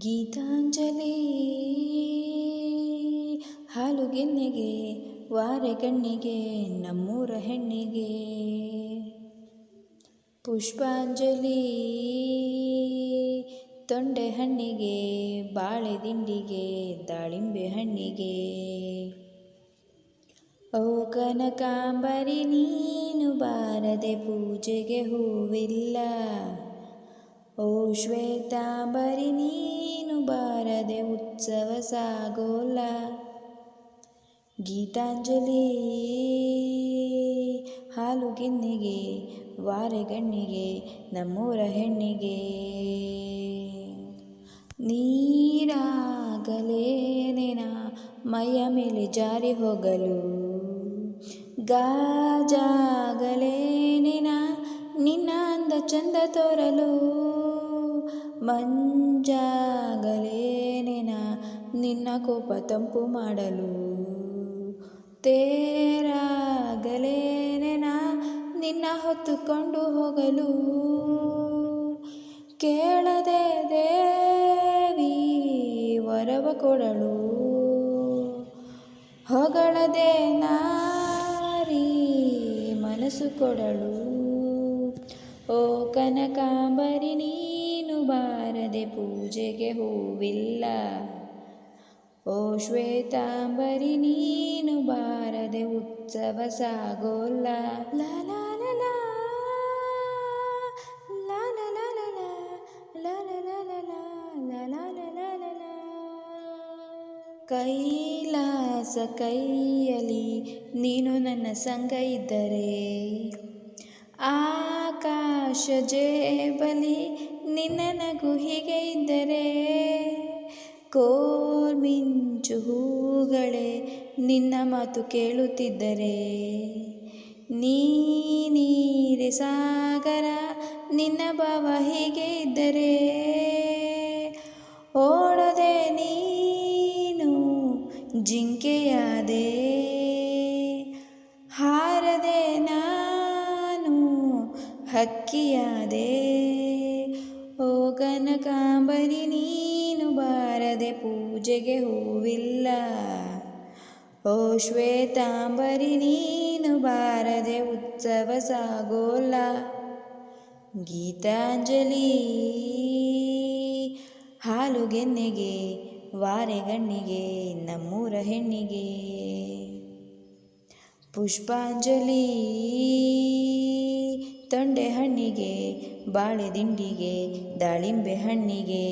ಗೀತಾಂಜಲಿ. ಹಾಲುಗೆನ್ನೆಗೆ ವಾರೆಗಣ್ಣಿಗೆ ನಮ್ಮೂರ ಹೆಣ್ಣಿಗೆ. ಪುಷ್ಪಾಂಜಲಿ. ತೊಂಡೆ ಹಣ್ಣಿಗೆ, ಬಾಳೆ ದಿಂಡಿಗೆ, ದಾಳಿಂಬೆ ಹಣ್ಣಿಗೆ. ಓ ಕನಕಾಂಬರಿ, ನೀನು ಬಾರದೆ ಪೂಜೆಗೆ ಹೂವಿಲ್ಲ. ಓ ಶ್ವೇತಾಂಬರಿ, ನೀನು ಬಾರದೆ ಉತ್ಸವ ಸಾಗೋಲ್ಲ. ಗೀತಾಂಜಲಿ, ಹಾಲು ಗಿನ್ನಿಗೆ, ವಾರೆಗಣ್ಣಿಗೆ, ನಮ್ಮೂರ ಹೆಣ್ಣಿಗೆ. ನೀರಾಗಲೇನೇನ ಮೈಯ ಮೇಲೆ ಜಾರಿ ಹೋಗಲು. ಗಾಜಾಗಲೇನೇನ ನಿನ್ನ ಅಂದ ಚಂದ ತೋರಲು. ಮಂಜಾಗಲೇನೆನ ನಿನ್ನ ಕೋಪ ತಂಪು ಮಾಡಲು? ತೇರಾಗಲೇನೆನ ನಿನ್ನ ಹೊತ್ತುಕೊಂಡು ಹೋಗಲು? ಕೇಳದೆ ದೇವಿ ವರವ ಕೊಡಲು? ಹೊಗಳದೆ ನಾರಿ ಮನಸ್ಸು ಕೊಡಲು? ಓ ಕನಕಾಂಬರಿನಿ ಬಾರದೆ ಪೂಜೆಗೆ ಹೂವಿಲ್ಲ ಓ ಶ್ವೇತಾಂಬರಿ ನೀನು ಬಾರದೆ ಉತ್ಸವ ಸಾಗೋಲ್ಲ ಲಾಲ ಕೈಲಾಸ ಕೈಯಲಿ ನೀನು ನನ್ನ ಸಂಗ ಇದ್ದರೆ ಆಕಾಶ ಜೇಬಲಿ ನಿನ್ನ ನಗು ಹೀಗೆ ಇದ್ದರೆ ಕೋಲ್ಮಿಂಚು ಹೂಗಳೇ ನಿನ್ನ ಮಾತು ಕೇಳುತ್ತಿದ್ದರೆ. ನೀನೀರೆ ಸಾಗರ, ನಿನ್ನ ಭಾವ ಹೀಗೆ ಇದ್ದರೆ. ಓಡದೆ ನೀನು ಜಿಂಕೆಯಾದೆ, ಹಾರದೆ ನಾನು ಹಕ್ಕಿಯಾದೆ. ಕನಕಾಂಬರಿ ನೀನು ಬಾರದೆ ಪೂಜೆಗೆ ಹೂವಿಲ್ಲ. ಓ ಶ್ವೇತಾಂಬರಿ ನೀನು ಬಾರದೆ ಉತ್ಸವ ಸಾಗೋಲ್ಲ. ಗೀತಾಂಜಲಿ ಹಾಲುಗೆನ್ನೆಗೆ ವಾರೆಗಣ್ಣಿಗೆ ನಮ್ಮೂರ ಹೆಣ್ಣಿಗೆ. ಪುಷ್ಪಾಂಜಲಿ ತೊಂಡೆ ಹಣ್ಣಿಗೆ ಬಾಳೆ ದಿಂಡಿಗೆ ದಾಳಿಂಬೆ ಹಣ್ಣಿಗೆ.